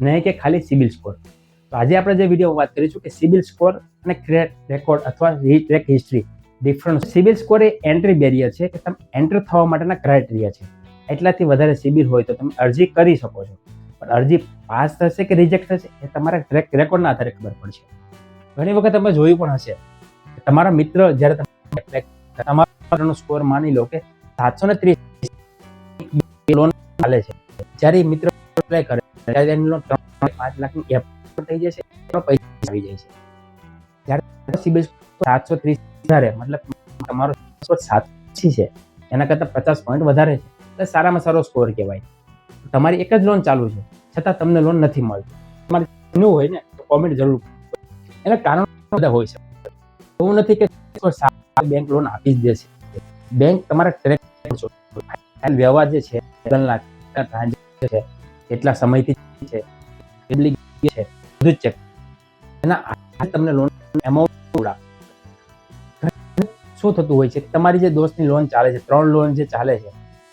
નહીં કે ખાલી સિબિલ સ્કોર. તો આજે આપણે જે વીડિયો વાત કરીશું કે સિબિલ સ્કોર અને ક્રેડિટ રેકોર્ડ અથવા track history difference CIBIL score એ એન્ટ્રી બેરિયર છે કે તમે એન્ટર થવા માટેના ક્રાઇટેરિયા છે. એટલાથી વધારે સિબિલ હોય તો તમે અરજી કરી શકો છો. પણ અરજી પાસ થશે કે રિજેક્ટ થશે એ તમારા ટ્રેક રેકોર્ડના આધારે ખબર પડશે. ઘણી વખત તમે જોયું પણ હશે તમારા મિત્ર જ્યારે તમે તમારો સ્કોર માની લો કે સાતસો ને ત્રીસ. લોન ચાલે છે. જ્યારે મિત્ર એપ્લાય કરે ત્રણ પાંચ લાખની એપ થઈ જશે પૈસા આવી જાય છે જ્યારે સિબિલ સાતસો ત્રીસ વધારે મતલબ તમારો સ્કોર છે એના કરતાં પચાસ પોઈન્ટ વધારે છે એટલે સારામાં સારો સ્કોર કહેવાય તમારી એક જ લોન ચાલુ છે છતાં તમને લોન નથી મળતી તમારે નું હોય ને તો કોમેન્ટ જરૂર એના કારણ બધા હોય છે એવું નથી કે બેંક લોન આપી જ દેશે બેંક તમારા ટ્રેક વ્યવહાર જે છે ટ્રાન્ઝેક્શન છે કેટલા સમયથી છે કેટલી છે, બધું ચેક એના તમને લોન એમાઉન્ટ શું થતું હોય છે? તમારી જે દોસ્તની લોન ચાલે છે, ત્રણ લોન જે ચાલે છે,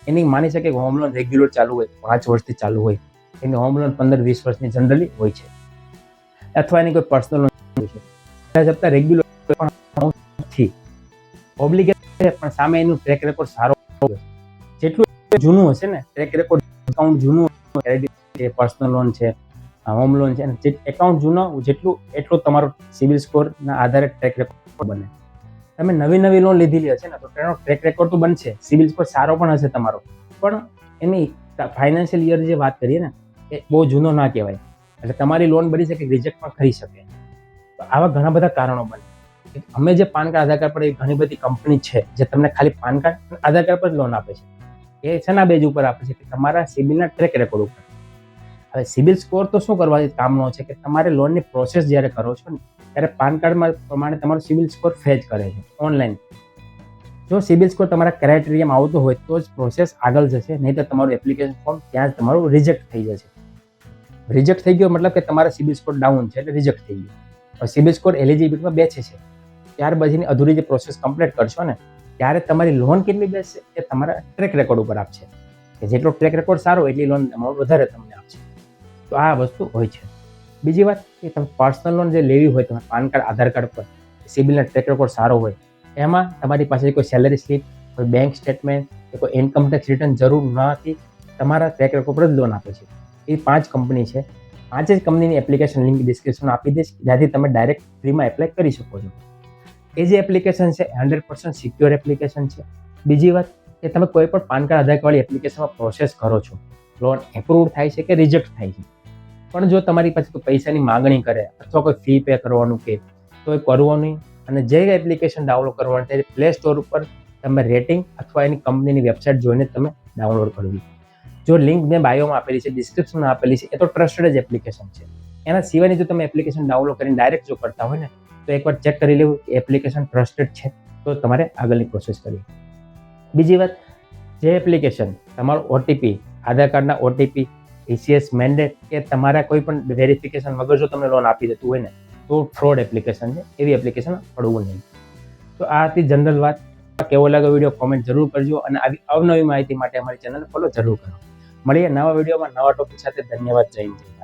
એની માની શકે હોમ લોન રેગ્યુલર ચાલુ હોય, પાંચ વર્ષથી ચાલુ હોય. એની હોમ લોન પંદર વીસ વર્ષની જનરલી હોય છે. અથવા એની કોઈ પર્સનલ લોન હોય છે. કદાચ હપ્તા રેગ્યુલર નથી ઓબ્લિગેટ પણ સામે એનું ટ્રેક રેકોર્ડ સારો જેટલું જૂનું હશે ને ટ્રેક રેકોર્ડ એકાઉન્ટ જૂનું છે પર્સનલ લોન છે હોમ લોન છે, અને જે એકાઉન્ટ જૂનો, જેટલું, એટલું તમારો સિવિલ સ્કોરના આધારે ટ્રેક રેકોર્ડ બને. તમે નવી નવી લોન લીધેલી હશે ને, તો તેનો ટ્રેક રેકોર્ડ તો બનશે સિવિલ સ્કોર સારો પણ હશે તમારો. પણ એની ફાઇનાન્શિયલ યર જે વાત કરીએ ને, એ બહુ જૂનો ના કહેવાય. એટલે તમારી લોન બની શકે રિજેક્ટ પણ કરી શકે. તો આવા ઘણા બધા કારણો બને. અમે જે પાન કાર્ડ, આધાર કાર્ડ પર એ ઘણી બધી કંપની છે, જે તમને ખાલી પાન કાર્ડ આધાર કાર્ડ પર લોન આપે છે. એ શેના બેજ ઉપર આપે છે કે તમારા સિબિલના ટ્રેક રેકોર્ડ ઉપર. હવે સિબિલ સ્કોર તો શું કરવાથી કામનો છે કે તમારે લોનની પ્રોસેસ જ્યારે કરો છો ને, ત્યારે પાન કાર્ડમાં પ્રમાણે તમારો સિબિલ સ્કોર ફેચ કરે છે ઓનલાઈન જો સિબિલ સ્કોર તમારા ક્રાઇટેરિયામાં આવતો હોય તો જ પ્રોસેસ આગળ જશે, નહીં તો તમારું એપ્લિકેશન ફોર્મ ત્યાં જ તમારું રિજેક્ટ થઈ જશે. રિજેક્ટ થઈ ગયો મતલબ કે તમારા સિબિલ સ્કોર ડાઉન છે એટલે રિજેક્ટ થઈ ગયો. હવે સિબિલ સ્કોર એલિજિબિલિટીમાં બેસે છે. ત્યાર પછીની અધૂરી જે પ્રોસેસ કમ્પ્લીટ કરશો ને ત્યારે તમારી લોન કેટલી બેસશે એ તમારા ટ્રેક રેકોર્ડ ઉપર આપશે. કે જેટલો ટ્રેક રેકોર્ડ સારો એટલી લોન વધારે તમને આપશે. તો આ વસ્તુ હોય છે. બીજી વાત કે તમે પર્સનલ લોન જે લેવી હોય, તમારે પાન કાર્ડ, આધાર કાર્ડ પર સિબિલના ટ્રેક રેકોર્ડ સારો હોય, એમાં તમારી પાસે કોઈ સેલરી સ્લીપ કોઈ બેંક સ્ટેટમેન્ટ કે કોઈ ઇન્કમ ટેક્સ રિટર્ન જરૂર નથી તમારા ટ્રેક રેકોર્ડ પર જ લોન આપે છે. એ પાંચ કંપની છે. પાંચે જ કંપનીની એપ્લિકેશન લિંક ડિસ્ક્રિપ્શનમાં આપી દઈશ. જ્યાંથી તમે ડાયરેક્ટ ફ્રીમાં એપ્લાય કરી શકો છો. એ જે એપ્લિકેશન છે હંડ્રેડ પર્સન્ટ સિક્યોર એપ્લિકેશન છે. બીજી વાત કે તમે કોઈ પણ પાન કાર્ડ, આધાર કાર્ડવાળી એપ્લિકેશનમાં પ્રોસેસ કરો છો લોન એપ્રુવ થાય છે કે રિજેક્ટ થાય છે? પણ જો તમારી પાસે પૈસાની માગણી કરે અથવા કોઈ ફી પે કરવાનું કે, તો એ કરવો નહીં. અને જે એપ્લિકેશન ડાઉનલોડ કરવાનું ત્યારે પ્લે સ્ટોર ઉપર તમે રેટિંગ અથવા એની કંપનીની વેબસાઇટ જોઈને તમે ડાઉનલોડ કરવી જો લિંક મેં બાયોમાં આપેલી છે ડિસ્ક્રિપ્શનમાં આપેલી છે, એ તો ટ્રસ્ટેડ જ એપ્લિકેશન છે. એના સિવાયની જો તમે એપ્લિકેશન ડાઉનલોડ કરીને ડાયરેક્ટ જો કરતા હોય ને તો એકવાર ચેક કરી લેવું કે એપ્લિકેશન ટ્રસ્ટેડ છે, તો તમારે આગળની પ્રોસેસ કરવી. બીજી વાત, જે એપ્લિકેશન તમારું ઓટીપી આધાર કાર્ડના ઓટીપી ઈસીએસ મેન્ડેટ કે તમારા કોઈ પણ વેરિફિકેશન વગર જો તમને લોન આપી દેતું હોય ને, તો ફ્રોડ એપ્લિકેશન છે, એવી એપ્લિકેશન પડવું નહીં. તો આ હતી જનરલ વાત. કેવો લાગ્યો વીડિયો કોમેન્ટ જરૂર કરજો અને આવી અવનવી માહિતી માટે અમારી ચેનલ ફોલો જરૂર કરો. મળીએ નવા વિડીયોમાં નવા ટોપિક સાથે. ધન્યવાદ, જય હિન્દ.